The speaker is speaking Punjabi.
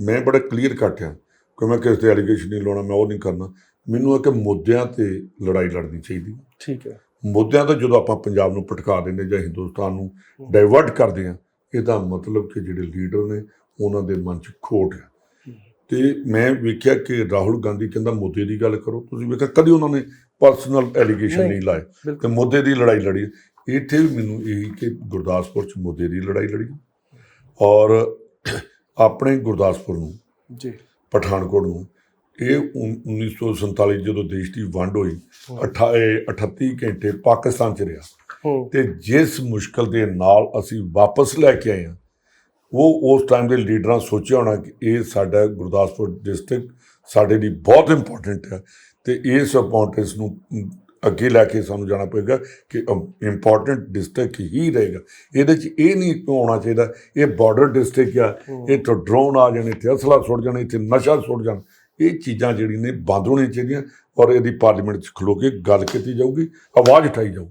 ਮੈਂ ਬੜਾ ਕਲੀਅਰ ਕੱਟ ਆ ਕਿ ਮੈਂ ਕਿਸੇ ਤੇ ਐਲੀਗੇਸ਼ਨ ਨਹੀਂ ਲਾਉਣਾ ਮੈਂ ਉਹ ਨਹੀਂ ਕਰਨਾ। ਮੈਨੂੰ ਇਹ ਕਿ ਮੁੱਦਿਆਂ ਤੇ ਲੜਾਈ ਲੜਨੀ ਚਾਹੀਦੀ ਠੀਕ ਹੈ। ਮੁੱਦਿਆਂ ਤੋਂ ਜਦੋਂ ਆਪਾਂ ਪੰਜਾਬ ਨੂੰ ਭਟਕਾ ਦਿੰਦੇ ਜਾਂ ਹਿੰਦੁਸਤਾਨ ਨੂੰ ਡਾਇਵਰਟ ਕਰਦੇ ਆ ਇਹਦਾ ਮਤਲਬ ਕਿ ਜਿਹੜੇ ਲੀਡਰ ਨੇ ਉਹਨਾਂ ਦੇ ਮਨ 'ਚ ਖੋਟ ਹੈ। ਤੇ ਮੈਂ ਵੇਖਿਆ ਕਿ ਰਾਹੁਲ ਗਾਂਧੀ ਕਹਿੰਦਾ ਮੁੱਦੇ ਦੀ ਗੱਲ ਕਰੋ। ਤੁਸੀਂ ਵੇਖਿਆ ਕਦੀ ਉਹਨਾਂ ਨੇ ਪਰਸਨਲ ਐਲੀਗੇਸ਼ਨ ਨਹੀਂ, ਲਾਏ। ਤੇ ਮੁੱਦੇ ਦੀ ਲੜਾਈ ਲੜੀ। ਇੱਥੇ ਵੀ ਮੈਨੂੰ ਇਹ ਕਿ ਗੁਰਦਾਸਪੁਰ 'ਚ ਮੁੱਦੇ ਦੀ ਲੜਾਈ ਲੜੀ। ਔਰ ਆਪਣੇ ਗੁਰਦਾਸਪੁਰ ਨੂੰ ਜੀ। ਪਠਾਨਕੋਟ ਨੂੰ ਇਹ ਉਨ- 1947 ਜਦੋਂ ਦੇਸ਼ ਦੀ ਵੰਡ ਹੋਈ ਅਠਾ- ਇਹ 38 ਘੰਟੇ ਪਾਕਿਸਤਾਨ 'ਚ ਰਿਹਾ। ਤੇ ਜਿਸ ਮੁਸ਼ਕਲ ਦੇ ਨਾਲ ਅਸੀਂ ਵਾਪਸ ਲੈ ਕੇ ਆਏ ਹਾਂ ਉਹ ਉਸ ਟਾਈਮ ਦੇ ਲੀਡਰਾਂ ਸੋਚਿਆ ਹੋਣਾ ਕਿ ਇਹ ਸਾਡਾ ਗੁਰਦਾਸਪੁਰ ਡਿਸਟ੍ਰਿਕਟ ਸਾਡੇ ਲਈ ਬਹੁਤ ਇੰਪੋਰਟੈਂਟ ਹੈ ਤੇ ਇਸ ਇੰਪੋਰਟੈਂਸ ਨੂੰ ਅੱਗੇ ਲੈ ਕੇ ਸਾਨੂੰ ਜਾਣਾ ਪਏਗਾ ਕਿ ਇੰਪੋਰਟੈਂਟ ਡਿਸਟ੍ਰਿਕਟ ਹੀ ਰਹੇਗਾ। ਇਹਦੇ 'ਚ ਇਹ ਨਹੀਂ ਹੋਣਾ ਚਾਹੀਦਾ ਇਹ ਬਾਰਡਰ ਡਿਸਟ੍ਰਿਕਟ ਆ ਇਹ ਤੋਂ ਡਰੋਨ ਆ ਜਾਣੇ ਇੱਥੇ ਅਸਲਾ ਸੁੱਟ ਜਾਣੇ ਇੱਥੇ ਨਸ਼ਾ ਸੁੱਟ ਜਾਣ ਇਹ ਚੀਜ਼ਾਂ ਜਿਹੜੀ ਨੇ ਬੰਦ ਹੋਣੀਆਂ ਚਾਹੀਦੀਆਂ ਔਰ ਇਹਦੀ ਪਾਰਲੀਮੈਂਟ 'ਚ ਖਲੋ ਕੇ ਗੱਲ ਕੀਤੀ ਜਾਊਗੀ ਆਵਾਜ਼ ਉਠਾਈ ਜਾਊ